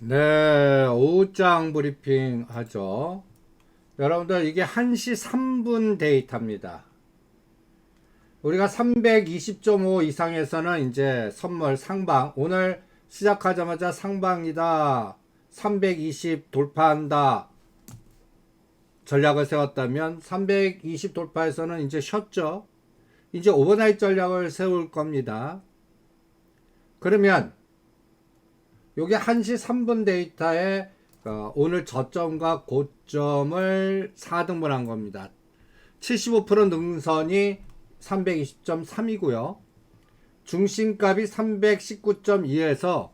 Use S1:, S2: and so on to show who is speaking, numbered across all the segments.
S1: 네, 오후장 브리핑 하죠. 여러분들 이게 1시 3분 데이터입니다. 우리가 320.5 이상에서는 이제 선물 상방 오늘 시작하자마자 상방이다. 320 돌파한다. 전략을 세웠다면 320 돌파에서는 이제 쉬었죠. 이제 오버나이트 전략을 세울 겁니다. 그러면 요게 1시 3분 데이터에 어, 오늘 저점과 고점을 4등분한 겁니다. 75% 능선이 320.3이고요. 중심값이 319.2에서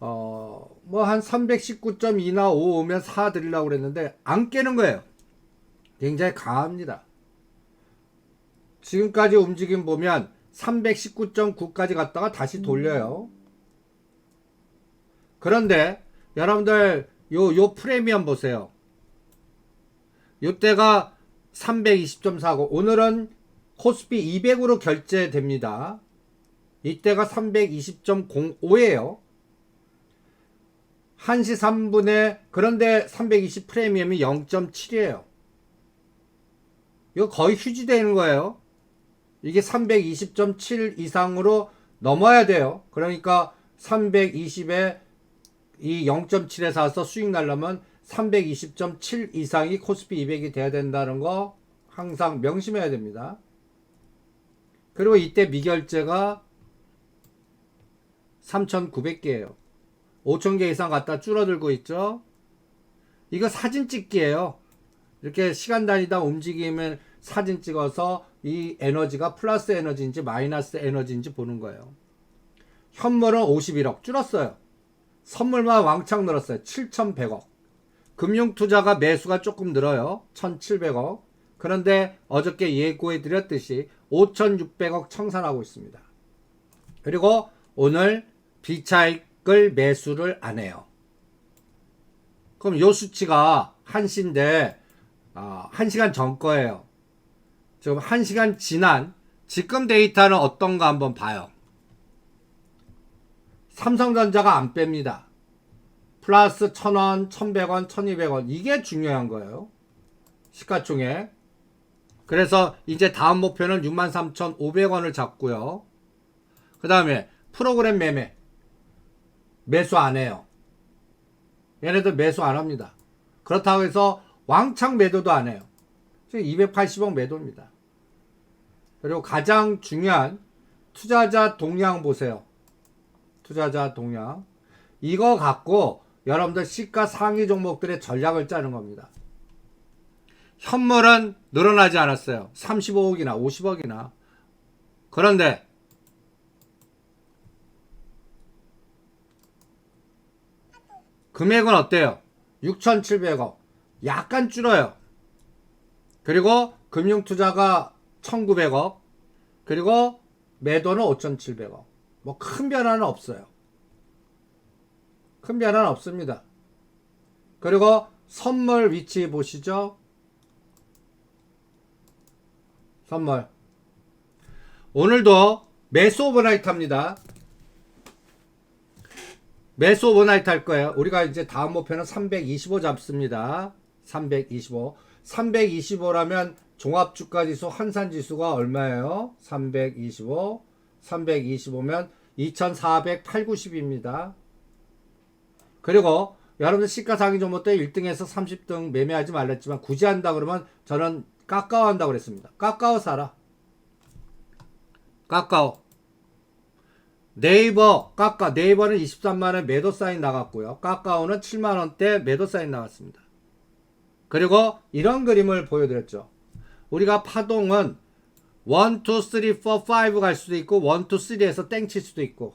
S1: 어, 뭐 한 319.2나 5 오면 4 드리려고 그랬는데 안 깨는 거예요. 굉장히 강합니다. 지금까지 움직임 보면 319.9까지 갔다가 다시 돌려요. 그런데 여러분들 요, 요 프리미엄 보세요. 요때가 320.4고 오늘은 코스피 200으로 결제됩니다. 이때가 320.05예요. 1시 3분에 그런데 320 프리미엄이 0.7이에요. 이거 거의 휴지되는 거예요. 이게 320.7 이상으로 넘어야 돼요. 그러니까 320에 이 0.7에 사서 수익 날려면 320.7 이상이 코스피 200이 돼야 된다는 거 항상 명심해야 됩니다. 그리고 이때 미결제가 3,900개예요. 5,000개 이상 갖다 줄어들고 있죠. 이거 사진 찍기예요. 이렇게 시간 단위다 움직이면 사진 찍어서 이 에너지가 플러스 에너지인지 마이너스 에너지인지 보는 거예요. 현물은 51억 줄었어요. 선물만 왕창 늘었어요. 7,100억. 금융투자가 매수가 조금 늘어요. 1,700억. 그런데 어저께 예고해 드렸듯이 5,600억 청산하고 있습니다. 그리고 오늘 비차익을 매수를 안 해요. 그럼 요 수치가 1시인데 아, 1시간 전 거예요. 지금 1시간 지난 지금 데이터는 어떤가 한번 봐요. 삼성전자가 안 뺍니다. 플러스 1000원, 1100원, 1200원. 이게 중요한 거예요. 시가총액. 그래서 이제 다음 목표는 63,500원을 잡고요. 그 다음에 프로그램 매매. 매수 안 해요. 얘네들 매수 안 합니다. 그렇다고 해서 왕창 매도도 안 해요. 280억 매도입니다. 그리고 가장 중요한 투자자 동향 보세요. 투자자 동향. 이거 갖고 여러분들 시가 상위 종목들의 전략을 짜는 겁니다. 현물은 늘어나지 않았어요. 35억이나 50억이나. 그런데 금액은 어때요? 6,700억. 약간 줄어요. 그리고 금융 투자가 1,900억. 그리고 매도는 5,700억. 뭐 큰 변화는 없어요. 큰 변화는 없습니다. 그리고 선물 위치 보시죠. 선물. 오늘도 매수 오버나이트 합니다. 매수 오버나이트 할 거예요. 우리가 이제 다음 목표는 325 잡습니다. 325. 325라면 종합주가지수 환산지수가 얼마예요? 325. 325면 2480입니다. 그리고 여러분들 시가상위 종목 때 1등에서 30등 매매하지 말랬지만 굳이 한다 그러면 저는 까까오 한다고 그랬습니다. 까까오 사라. 까까오. 네이버 까까 네이버는 23만원 매도 사인 나갔고요. 까까오는 7만원대 매도 사인 나갔습니다. 그리고 이런 그림을 보여드렸죠. 우리가 파동은 1, 2, 3, 4, 5 갈 수도 있고 1, 2, 3에서 땡 칠 수도 있고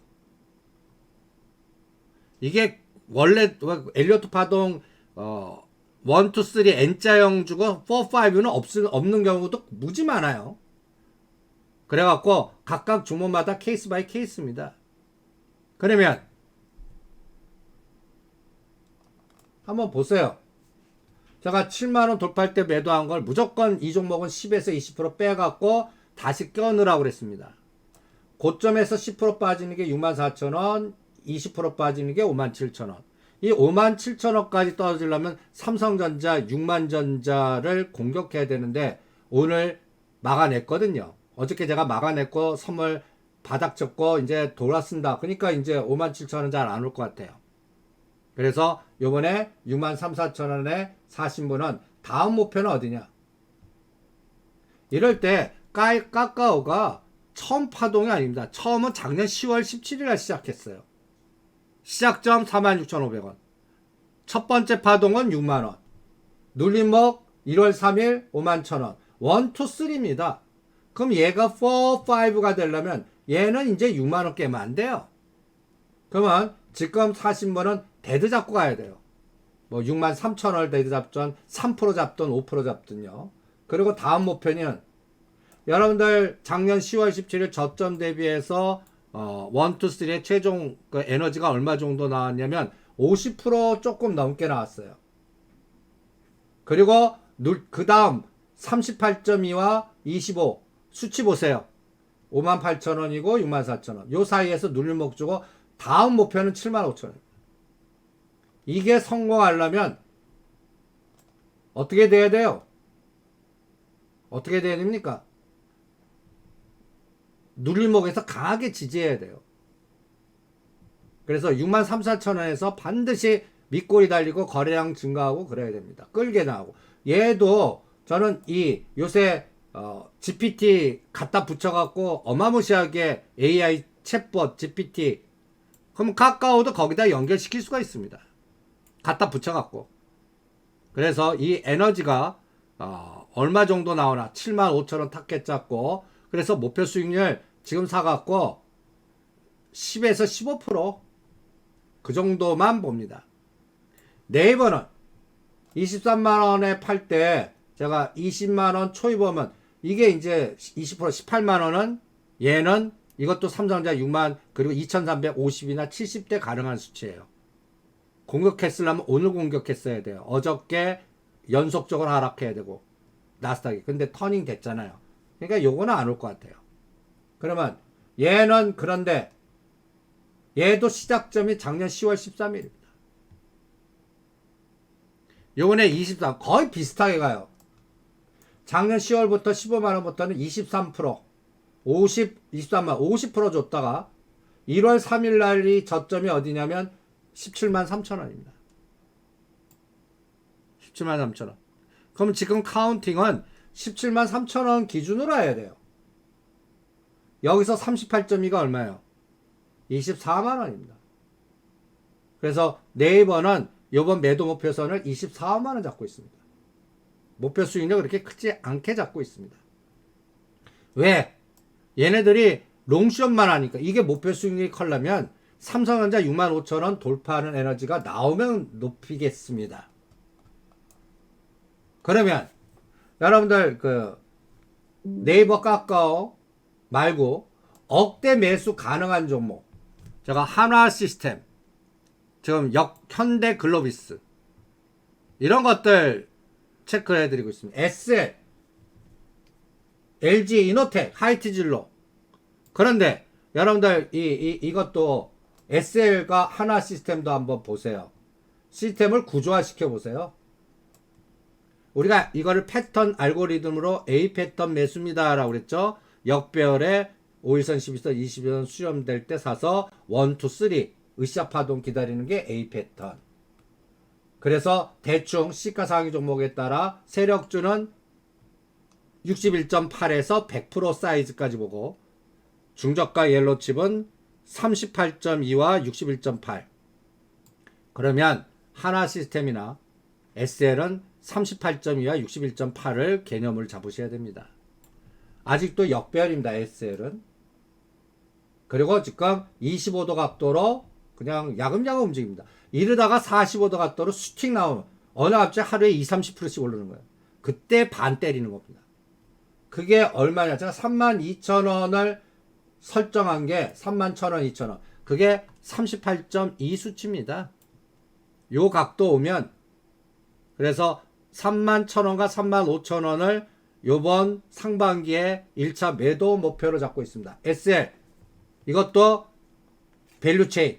S1: 이게 원래 엘리어트 파동 어, 1, 2, 3 N자형 주고 4, 5는 없, 없는 경우도 무지 많아요. 그래갖고 각각 종목마다 케이스 바이 케이스입니다. 그러면 한번 보세요. 제가 7만원 돌파할 때 매도한 걸 무조건 이 종목은 10에서 20% 빼갖고 다시 껴넣으라고 그랬습니다. 고점에서 10% 빠지는 게 64,000원, 20% 빠지는 게 57,000원. 이 57,000원까지 떨어지려면 삼성전자, 6만전자를 공격해야 되는데 오늘 막아냈거든요. 어저께 제가 막아냈고 선물 바닥 쳤고 이제 돌아쓴다. 그러니까 이제 57,000원 잘 안 올 것 같아요. 그래서 요번에 6만 3, 4천 원에 사신 분은 다음 목표는 어디냐? 이럴 때 까이, 까까오가 처음 파동이 아닙니다. 처음은 작년 10월 17일에 시작했어요. 시작점 46,500원. 첫 번째 파동은 6만원. 눌림목 1월 3일 5만 1,000원. 1, 2, 3입니다. 그럼 얘가 4, 5가 되려면 얘는 이제 6만원 깨면 안 돼요. 그러면 지금 사신 분은 데드 잡고 가야 돼요. 뭐 6만 3천 원을 데드 잡던 3% 잡던 5% 잡던요. 그리고 다음 목표는 여러분들 작년 10월 17일 저점 대비해서 어, 1, 2, 3의 최종 그 에너지가 얼마 정도 나왔냐면 50% 조금 넘게 나왔어요. 그리고 그 다음 38.2와 25 수치 보세요. 5만 8천 원이고 6만 4천 원. 요 사이에서 눌림목 주고 다음 목표는 7만 5천 원. 이게 성공하려면 어떻게 돼야 돼요? 어떻게 돼야 됩니까? 눌림목에서 강하게 지지해야 돼요. 그래서 6만 3, 4천 원에서 반드시 밑골이 달리고 거래량 증가하고 그래야 됩니다. 끌게 나오고. 얘도 저는 이 요새 어, GPT 갖다 붙여갖고 어마무시하게 AI 챗봇 GPT 그럼 카카오도 거기다 연결시킬 수가 있습니다. 갖다 붙여갖고. 그래서 이 에너지가 어, 얼마 정도 나오나 7만 5천 원 타켓 잡고 그래서 목표 수익률 지금 사갖고 10에서 15%그 정도만 봅니다. 네이버는 23만 원에 팔 때 제가 20만 원 초입하면 이게 이제 20% 18만 원은 얘는 이것도 삼성전자 6만 그리고 2350이나 70대 가능한 수치예요. 공격했으려면 오늘 공격했어야 돼요. 어저께 연속적으로 하락해야 되고 나스닥이 근데 터닝 됐잖아요. 그러니까 요거는 안 올 것 같아요. 그러면 얘는 그런데 얘도 시작점이 작년 10월 13일입니다. 요번에 23 거의 비슷하게 가요. 작년 10월부터 15만 원부터는 23% 50 23만 50% 줬다가 1월 3일 날이 저점이 어디냐면 17만 3천 원입니다. 17만 3천 원. 그럼 지금 카운팅은 17만 3천 원 기준으로 해야 돼요. 여기서 38.2가 얼마예요? 24만 원입니다. 그래서 네이버는 이번 매도 목표선을 24만 원 잡고 있습니다. 목표 수익률 그렇게 크지 않게 잡고 있습니다. 왜? 얘네들이 롱숏만 하니까 이게 목표 수익률이 커려면 삼성전자 6만 5천 원 돌파하는 에너지가 나오면 높이겠습니다. 그러면 여러분들 그 네이버 카카오 말고 억대 매수 가능한 종목 제가 한화 시스템 지금 역 현대 글로비스 이런 것들 체크해 드리고 있습니다. SL LG 이노텍 하이티질로 그런데 여러분들 이, 이 이것도 SL과 하나 시스템도 한번 보세요. 시스템을 구조화시켜 보세요. 우리가 이거를 패턴 알고리즘으로 A 패턴 매수입니다 라고 그랬죠. 역배열에 5일선, 12선, 20일선 수렴될 때 사서 1, 2, 3 으쌰 파동 기다리는 게 A 패턴. 그래서 대충 시가 상위 종목에 따라 세력주는 61.8에서 100% 사이즈까지 보고 중저가 옐로칩은 38.2와 61.8 그러면 하나 시스템이나 SL은 38.2와 61.8을 개념을 잡으셔야 됩니다. 아직도 역배열입니다. SL은. 그리고 지금 25도 각도로 그냥 야금야금 움직입니다. 이러다가 45도 각도로 수팅 나오면 어느 갑자기 하루에 20, 30%씩 오르는 거예요. 그때 반 때리는 겁니다. 그게 얼마냐? 제가 32,000원을 설정한 게 31,000원, 2,000원. 그게 38.2 수치입니다. 요 각도 오면 그래서 31,000원과 35,000원을 요번 상반기에 1차 매도 목표로 잡고 있습니다. SL 이것도 밸류 체인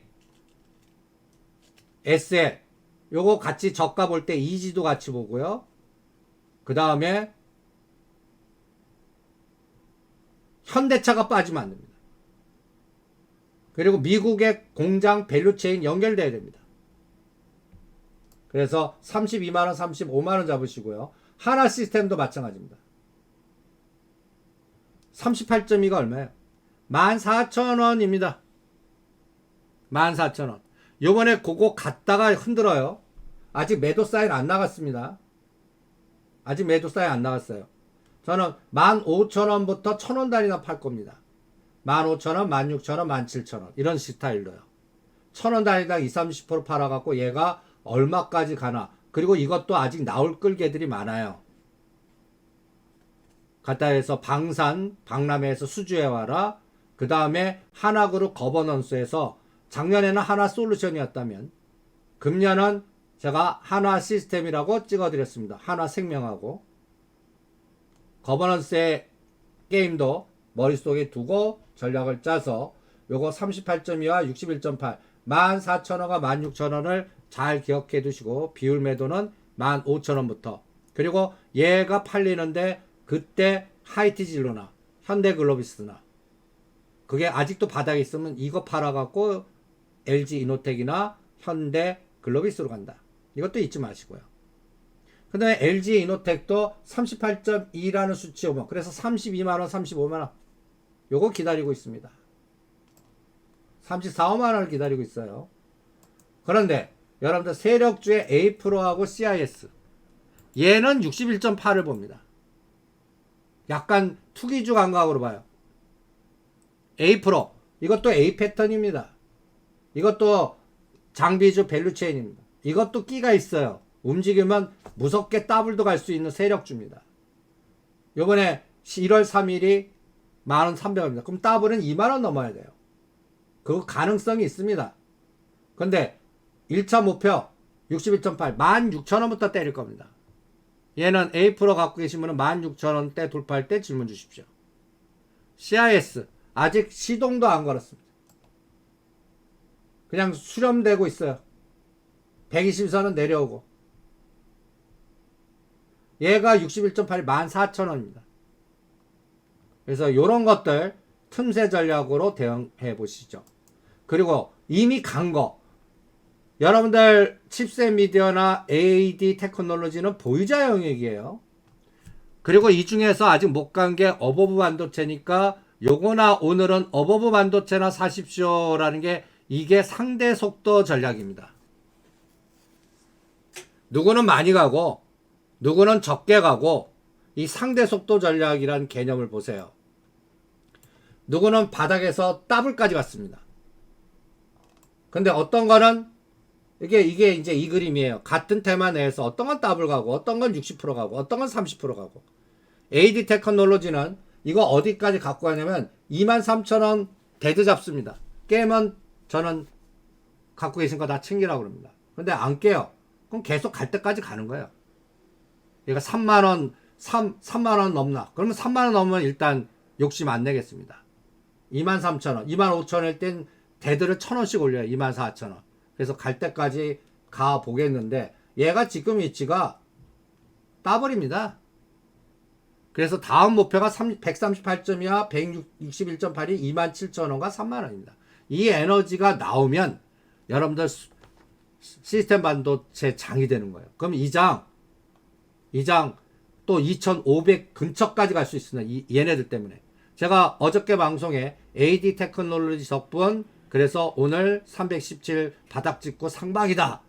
S1: SL 요거 같이 저가 볼 때 이지도 같이 보고요. 그 다음에 현대차가 빠지면 안 됩니다. 그리고 미국의 공장 밸류 체인 연결돼야 됩니다. 그래서 32만원, 35만원 잡으시고요. 하나 시스템도 마찬가지입니다. 38.2가 얼마예요? 14,000원입니다. 14,000원. 요번에 그거 갔다가 흔들어요. 아직 매도 사인 안 나갔습니다. 아직 매도 사인 안 나갔어요. 저는 15,000원부터 1,000원 단위나 팔 겁니다. 15,000원, 16,000원, 17,000원. 이런 스타일로요. 1,000원 단위당 20, 30% 팔아갖고 얘가 얼마까지 가나. 그리고 이것도 아직 나올 끌개들이 많아요. 갔다 해서 방산, 박람회에서 수주해 와라. 그 다음에 하나그룹 거버넌스에서 작년에는 하나 솔루션이었다면 금년은 제가 하나 시스템이라고 찍어드렸습니다. 하나 생명하고 거버넌스의 게임도 머릿속에 두고 전략을 짜서 요거 38.2와 61.8 14,000원과 16,000원을 잘 기억해 두시고 비율 매도는 15,000원부터 그리고 얘가 팔리는데 그때 하이티질로나 현대글로비스나 그게 아직도 바닥에 있으면 이거 팔아갖고 LG 이노텍이나 현대 글로비스로 간다. 이것도 잊지 마시고요. 그 다음에 LG 이노텍도 38.2라는 수치 오면 그래서 32만원, 35만원 요거 기다리고 있습니다. 34, 5만원을 기다리고 있어요. 그런데 여러분들 세력주의 A 프로하고 CIS 얘는 61.8을 봅니다. 약간 투기주 감각으로 봐요. A 프로 이것도 A 패턴입니다. 이것도 장비주 밸류체인입니다. 이것도 끼가 있어요. 움직이면 무섭게 더블도 갈 수 있는 세력주입니다. 요번에 1월 3일이 11,300원입니다. 그럼 더블은 2만원 넘어야 돼요. 그 가능성이 있습니다. 근데 1차 목표 61.8 16,000원부터 때릴 겁니다. 얘는 A 프로 갖고 계시면 16,000원대 돌파할 때 질문 주십시오. CIS 아직 시동도 안 걸었습니다. 그냥 수렴되고 있어요. 120선은 내려오고. 얘가 61.8이 14,000원입니다. 그래서 이런 것들 틈새 전략으로 대응해 보시죠. 그리고 이미 간 거. 여러분들 칩셋 미디어나 AD 테크놀로지는 보유자 영역이에요. 그리고 이 중에서 아직 못 간 게 어버브 반도체니까 요거나 오늘은 어버브 반도체나 사십시오라는 게 이게 상대 속도 전략입니다. 누구는 많이 가고 누구는 적게 가고 이 상대 속도 전략이라는 개념을 보세요. 누구는 바닥에서 더블까지 갔습니다. 근데 어떤 거는 이게 이게 이제 이 그림이에요. 같은 테마 내에서 어떤 건 더블 가고 어떤 건 60% 가고 어떤 건 30% 가고 AD 테크놀로지는 이거 어디까지 갖고 가냐면 23,000원 데드 잡습니다. 깨면 저는 갖고 계신 거 다 챙기라고 그럽니다. 근데 안 깨요. 그럼 계속 갈 때까지 가는 거예요. 얘가 3만원, 3, 3만원 넘나? 그러면 3만원 넘으면 일단 욕심 안 내겠습니다. 23,000원, 25,000원일 땐 데드를 1,000원씩 올려요. 24,000원. 그래서 갈 때까지 가 보겠는데 얘가 지금 위치가 따버립니다. 그래서 다음 목표가 138점이야 161.8이 27,000원과 3만원입니다. 이 에너지가 나오면 여러분들 수- 시스템 반도체 장이 되는 거예요. 그럼 이 장, 이 장 또 2,500 근처까지 갈 수 있습니다. 이, 얘네들 때문에. 제가 어저께 방송에 AD 테크놀로지 덕분 그래서 오늘 317 바닥 찍고 상방이다.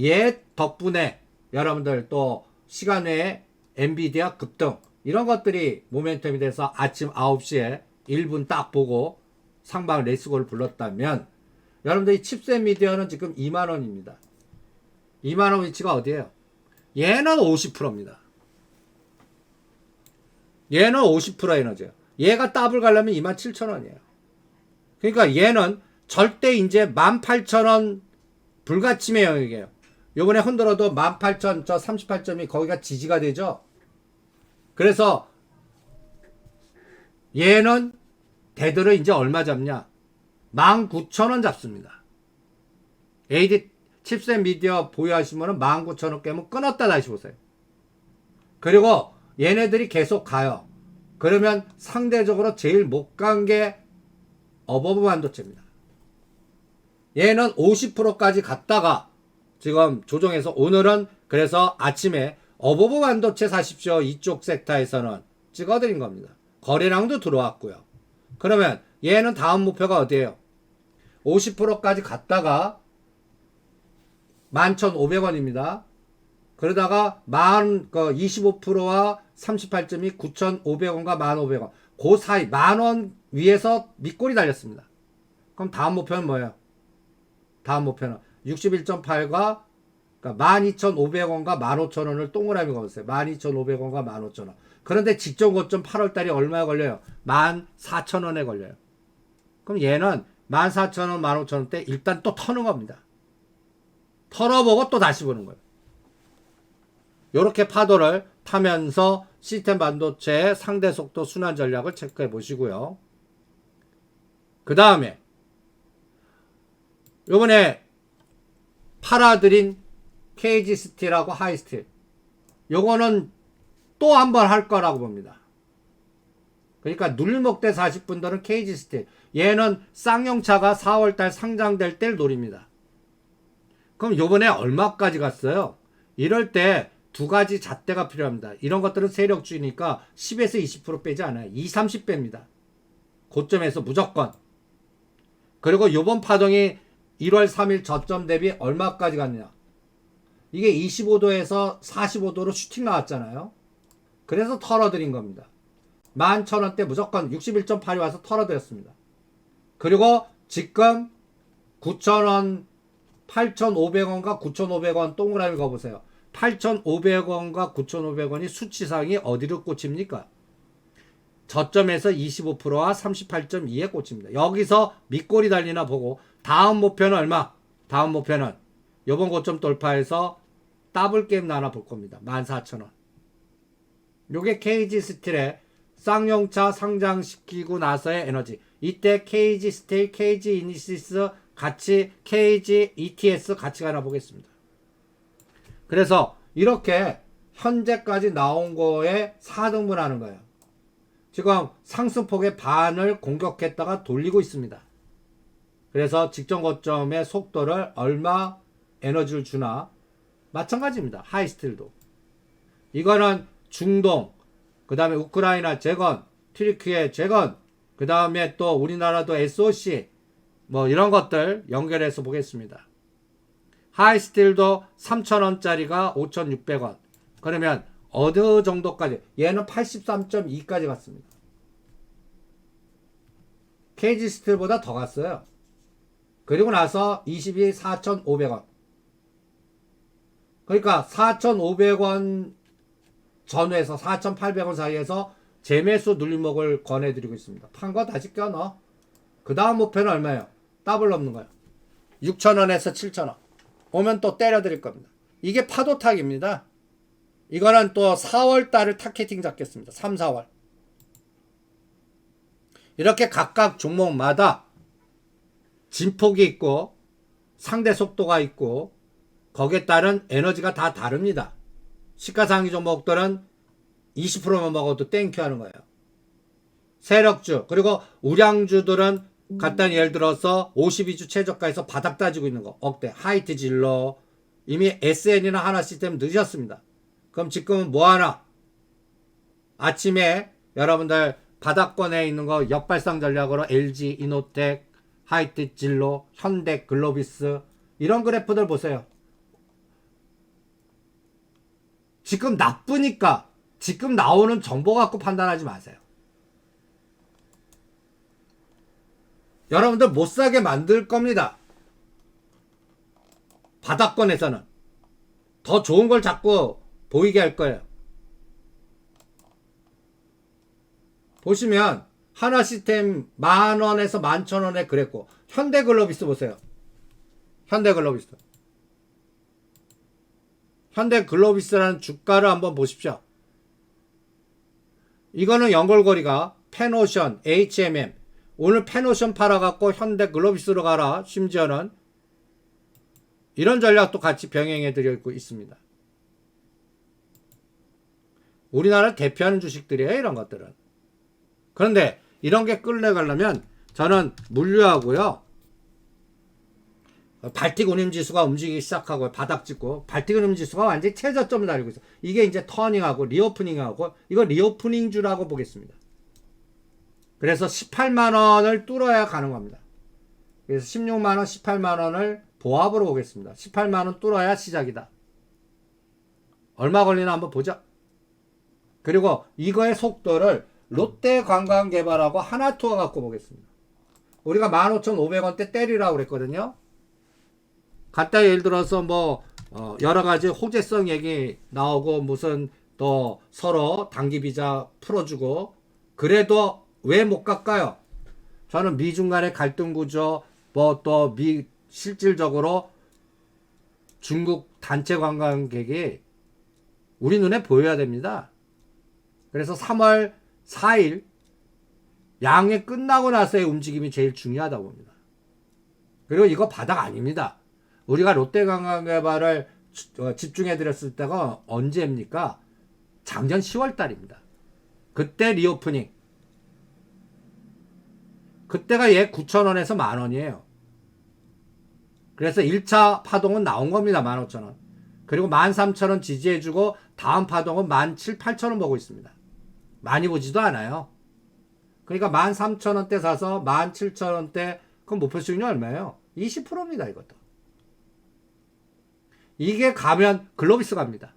S1: 얘 덕분에 여러분들 또 시간 외에 엔비디아 급등 이런 것들이 모멘텀이 돼서 아침 9시에 1분 딱 보고 상방 레이스골을 불렀다면 여러분들 이 칩셋 미디어는 지금 2만원입니다. 2만원 위치가 어디에요? 얘는 50%입니다. 얘는 50% 에너지예요. 얘가 더블 가려면 27,000원이에요. 그러니까 얘는 절대 이제 18,000원 불가침의 영역이에요. 요번에 흔들어도 18,000, 저 38점이 거기가 지지가 되죠? 그래서 얘는 대들을 이제 얼마 잡냐? 19,000원 잡습니다. AD 칩셋 미디어 보유하시면 19,000원 깨면 끊었다 다시 보세요. 그리고 얘네들이 계속 가요. 그러면 상대적으로 제일 못 간 게 어버브 반도체입니다. 얘는 50%까지 갔다가 지금 조정해서 오늘은 그래서 아침에 어버브 반도체 사십시오. 이쪽 섹터에서는 찍어드린 겁니다. 거래량도 들어왔고요. 그러면 얘는 다음 목표가 어디예요? 50%까지 갔다가 11,500원입니다. 그러다가 만, 그 25%와 38점이 9,500원과 1,500원. 그 사이, 만 원 위에서 밑골이 달렸습니다. 그럼 다음 목표는 뭐예요? 다음 목표는 61.8과 그러니까 12,500원과 15,000원을 동그라미 걸었어요. 12,500원과 15,000원. 그런데 직전 고점 8월 달이 얼마에 걸려요? 14,000원에 걸려요. 그럼 얘는 14,000원, 15,000원 때 일단 또 터는 겁니다. 털어보고 또 다시 보는 거예요. 이렇게 파도를 타면서 시스템 반도체의 상대 속도 순환 전략을 체크해 보시고요. 그 다음에 요번에 팔아드린 케이지 스틸하고 하이 스틸 요거는 또 한 번 할 거라고 봅니다. 그러니까 눌목대 40분들은 케이지 스틸 얘는 쌍용차가 4월달 상장될 때를 노립니다. 그럼 요번에 얼마까지 갔어요? 이럴 때 두 가지 잣대가 필요합니다. 이런 것들은 세력주의니까 10에서 20% 빼지 않아요. 2, 30 뺍니다. 고점에서 무조건. 그리고 요번 파동이 1월 3일 저점 대비 얼마까지 갔냐? 이게 25도에서 45도로 슈팅 나왔잖아요. 그래서 털어드린 겁니다. 11,000원대 무조건 61.8이 와서 털어드렸습니다. 그리고 지금 9,000원, 8,500원과 9,500원 동그라미 거보세요. 8,500원과 9,500원이 수치상이 어디로 꽂힙니까? 저점에서 25%와 38.2에 꽂힙니다. 여기서 밑골이 달리나 보고 다음 목표는 얼마? 다음 목표는 요번 고점 돌파해서 더블 게임 나눠 볼 겁니다. 14,000원. 요게 KG 스틸의 쌍용차 상장시키고 나서의 에너지. 이때 KG 스틸, KG 이니시스 같이 KG ETS 같이 가나 보겠습니다. 그래서 이렇게 현재까지 나온 거에 4등분 하는 거예요. 지금 상승폭의 반을 공격했다가 돌리고 있습니다. 그래서 직전 고점의 속도를 얼마 에너지를 주나 마찬가지입니다. 하이스틸도. 이거는 중동, 그 다음에 우크라이나 재건, 튀르키예 재건, 그 다음에 또 우리나라도 SOC, 뭐 이런 것들 연결해서 보겠습니다. 하이스틸도 3,000원짜리가 5,600원. 그러면 어느 정도까지? 얘는 83.2까지 갔습니다. KG 스틸보다 더 갔어요. 그리고 나서 22 4,500원. 그러니까 4,500원 전후에서 4,800원 사이에서 재매수 눌림목을 권해드리고 있습니다. 판 거 다시 껴넣어. 그 다음 목표는 얼마예요? 더블 넘는 거예요. 6,000원에서 7,000원. 오면 또 때려드릴 겁니다. 이게 파도탁입니다. 이거는 또 4월 달을 타겟팅 잡겠습니다. 3, 4월. 이렇게 각각 종목마다 진폭이 있고 상대 속도가 있고 거기에 따른 에너지가 다 다릅니다. 시가상위 종목들은 20%만 먹어도 땡큐 하는 거예요. 세력주 그리고 우량주들은 간단히 예를 들어서 52주 최저가에서 바닥 따지고 있는 거 억대 하이트 질러 이미 SN이나 하나 시스템 늦었습니다. 그럼 지금은 뭐 하나? 아침에 여러분들 바닥권에 있는 거 역발상 전략으로 LG, 이노텍, 하이트 진로, 현대, 글로비스 이런 그래프들 보세요. 지금 나쁘니까 지금 나오는 정보 갖고 판단하지 마세요. 여러분들 못 사게 만들 겁니다. 바닥권에서는 더 좋은 걸 자꾸 보이게 할 거예요. 보시면 하나 시스템 만 원에서 만천 원에 그랬고 현대 글로비스 보세요. 현대 글로비스. 현대 글로비스라는 주가를 한번 보십시오. 이거는 연결고리가 페노션, HMM. 오늘 페노션 팔아갖고 현대 글로비스로 가라. 심지어는 이런 전략도 같이 병행해 드리고 있습니다. 우리나라 대표하는 주식들이에요, 이런 것들은. 그런데 이런 게 끌려가려면 저는 물류하고요. 발틱 운임 지수가 움직이기 시작하고 바닥 찍고 발틱 운임 지수가 완전히 최저점을 달리고 있어. 이게 이제 터닝하고 리오프닝하고 이거 리오프닝 주라고 보겠습니다. 그래서 18만 원을 뚫어야 가는 겁니다. 그래서 16만 원, 18만 원을 보합으로 보겠습니다. 18만 원 뚫어야 시작이다. 얼마 걸리나 한번 보자. 그리고 이거의 속도를 롯데 관광개발하고 하나투어 갖고 보겠습니다. 우리가 15,500원대 때리라고 그랬거든요. 갖다 예를 들어서 뭐 어, 여러 가지 호재성 얘기 나오고 무슨 또 서로 단기 비자 풀어주고 그래도 왜못 갈까요? 저는 미중 간의 갈등 구조 뭐 또 미 실질적으로 중국 단체 관광객이 우리 눈에 보여야 됩니다. 그래서 3월 4일 양해 끝나고 나서의 움직임이 제일 중요하다고 봅니다. 그리고 이거 바닥 아닙니다. 우리가 롯데 관광 개발을 어, 집중해 드렸을 때가 언제입니까? 작년 10월 달입니다. 그때 리오프닝. 그때가 얘 9,000원에서 만 원이에요. 그래서 1차 파동은 나온 겁니다. 15,000원. 그리고 13,000원 지지해주고 다음 파동은 17,000, 8,000원 보고 있습니다. 많이 보지도 않아요. 그러니까 13,000원대 사서 17,000원대 그럼 목표 수익률 얼마예요? 20%입니다. 이것도. 이게 가면 글로비스 갑니다.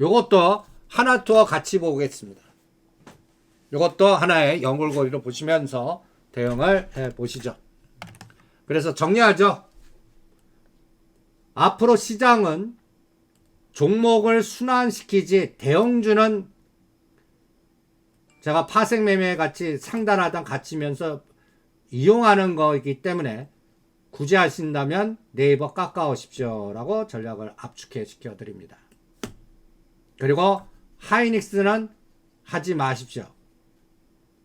S1: 요것도 하나 투어 같이 보겠습니다. 요것도 하나의 연골고리로 보시면서 대응을 해 보시죠. 그래서 정리하죠. 앞으로 시장은 종목을 순환시키지 대형주는 제가 파생 매매 같이 상단하단 같이면서 이용하는 거이기 때문에 굳이 하신다면 네이버 깎아오십시오라고 전략을 압축해 시켜 드립니다. 그리고 하이닉스는 하지 마십시오.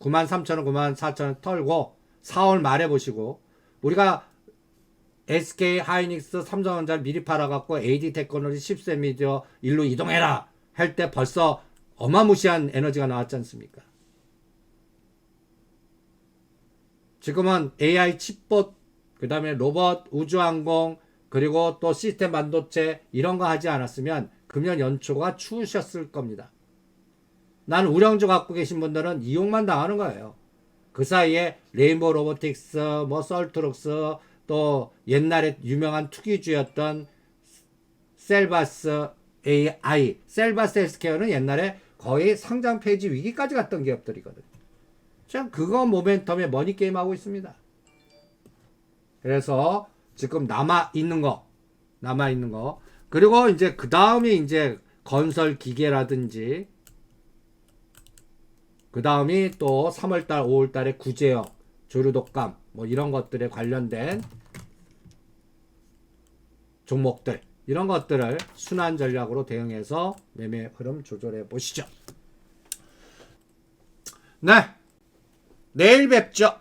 S1: 93,000원, 94,000원 털고 4월 말에 보시고 우리가 SK 하이닉스 삼성전자 미리 팔아갖고 AD 테크놀로지 10세 미디어 일로 이동해라 할 때 벌써 어마무시한 에너지가 나왔지 않습니까? 지금은 AI 칩봇, 그 다음에 로봇, 우주항공, 그리고 또 시스템 반도체 이런 거 하지 않았으면 금년 연초가 추우셨을 겁니다. 난 우량주 갖고 계신 분들은 이용만 당하는 거예요. 그 사이에 레인보우 로보틱스, 뭐 썰트룩스, 또 옛날에 유명한 투기주였던 셀바스 AI, 셀바스 헬스케어는 옛날에 거의 상장 폐지 위기까지 갔던 기업들이거든요. 참 그거 모멘텀에 머니 게임 하고 있습니다. 그래서 지금 남아 있는 거, 남아 있는 거. 그리고 이제 그 다음이 이제 건설 기계라든지 그 다음이 또 3월달, 5월달에 구제역, 조류독감 뭐 이런 것들에 관련된 종목들 이런 것들을 순환 전략으로 대응해서 매매 흐름 조절해 보시죠. 네. 내일 뵙죠.